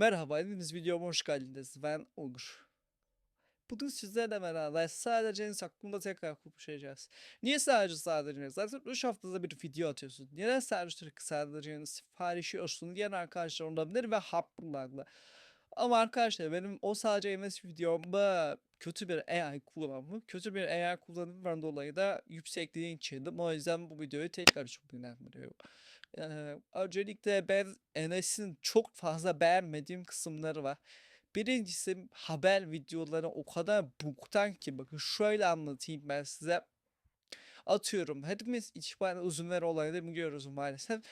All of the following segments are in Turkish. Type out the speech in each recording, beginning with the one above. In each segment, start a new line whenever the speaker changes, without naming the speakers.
Merhaba, hepiniz videoma hoş geldiniz. Ben Onur. Bugün sizlerle beraber sadece en hakkında tekrar konuşacağız. Niye sadece sadece? Zaten 3 haftada bir video atıyorsun. Neden sadece sadece siparişi olsun diyen arkadaşlar olabilir ve haklılarla. Ama arkadaşlar benim o sadece MS videomda kötü bir AI kullanımı, kötü bir AI kullanımından dolayı da yüksekliğe inçirdim. O yüzden bu videoyu tekrar çok önemli. Eee, öncelikle ben Enes'in çok fazla beğenmediğim kısımları var. Birincisi haber videoları o kadar boktan ki bakın şöyle anlatayım ben size. Atıyorum hepimiz İkbal Uzunver olayını biliyoruz maalesef.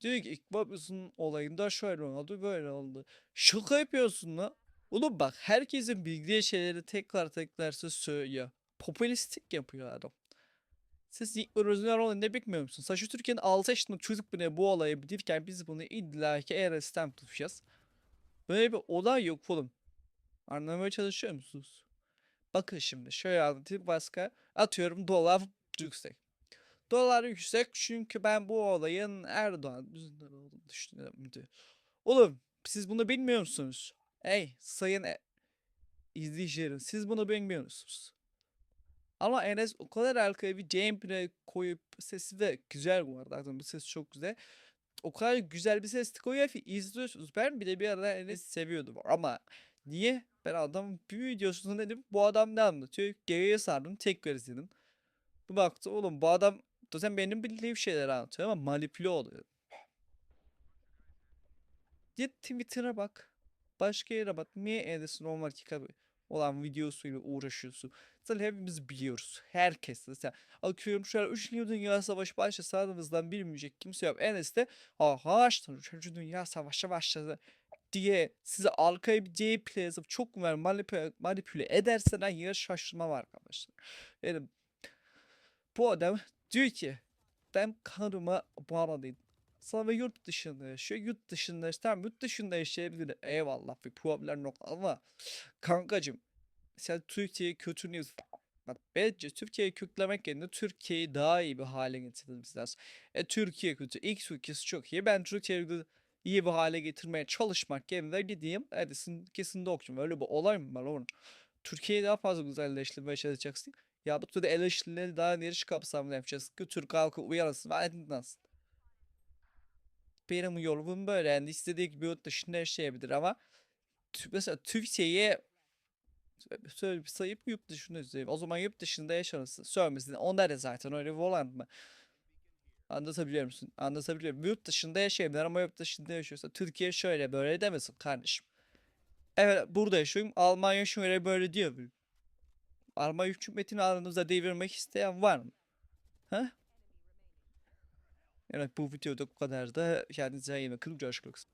Diyor ki İkbal Uzun olayında şöyle oldu böyle oldu. Şaka yapıyorsun lan. Oğlum bak herkesin bildiği şeyleri tekrar tekrar söylüyor. Popülistik yapıyor adam. Siz İkbal Uzunver olayını bilmiyor musunuz? Saşı Türkiye'nin 6 yaşında çocuk bile bu olayı bilirken biz bunu illaki Eres'ten tutacağız. Böyle bir olay yok oğlum. Anlamaya çalışıyor musunuz? Bakın şimdi şöyle anlatayım başka. Atıyorum dolar yüksek. Dolar yüksek çünkü ben bu olayın Erdoğan yüzünden olduğunu düşünüyorum diyor. Oğlum siz bunu bilmiyor musunuz? Hey sayın e- izleyicilerim siz bunu bilmiyor musunuz? Ama Enes o kadar arkaya bir gameplay koyup sesi de güzel bu arada. Zaten bu ses çok güzel. O kadar güzel bir ses koyuyor ki izliyorsunuz. Ben bile bir ara Enes'i seviyordum ama niye? Ben adamın bir videosunu dedim bu adam ne anlatıyor? Geriye sardım tekrar izledim. Bu baktı oğlum bu adam zaten benim bildiğim şeyler anlatıyor ama manipüle oluyor. Git Twitter'a bak. Başka yere bak. Niye Enes'in o dakika olan videosuyla uğraşıyorsun? Zaten hepimiz biliyoruz. Herkes. Mesela akıyorum şöyle 3. Dünya Savaşı başlasa aramızdan bilmeyecek kimse yok. Enes de işte 3. Dünya Savaşı başladı diye size arkaya bir gameplay yazıp çok manipüle, manipüle ederse ben yine şaşırmam arkadaşlar. Yani bu adam diyor ki ben karıma bağlanayım. Sana yurt dışında yaşıyor. Yurt dışında tamam yurt dışında yaşayabilir. Eyvallah bir problem yok ama kankacım sen Türkiye'yi kötülüyorsun. Bak bence Türkiye'yi köklemek yerine Türkiye'yi daha iyi bir hale getirmemiz lazım. E Türkiye kötü. X ülkesi çok iyi. Ben Türkiye'yi iyi bir hale getirmeye çalışmak yerine gideyim. Edison kesin okuyayım. Öyle bir olay mı var oğlum? Türkiye'yi daha fazla güzelleştirmeye çalışacaksın. Ya bu türlü eleştirileri daha geniş kapsamlı yapacağız. Türk halkı uyansın ve aydınlansın. Benim yolum böyle. Yani istediği gibi yurt dışında yaşayabilir ama mesela Türkiye'ye söyle sayıp yurt dışında izleyeyim. O zaman yurt dışında yaşarsın. Söylemesin. Onlar da zaten öyle bir olan mı? Anlatabiliyor musun? Anlatabiliyor Yurt dışında yaşayabilir ama yurt dışında yaşıyorsa Türkiye şöyle böyle demesin kardeşim. Evet burada yaşıyorum. Almanya şöyle böyle diyor. Almanya hükümetini aranızda devirmek isteyen var mı? Ha? Evet bu videoda bu kadar da kendinize iyi bakın. Görüşmek üzere.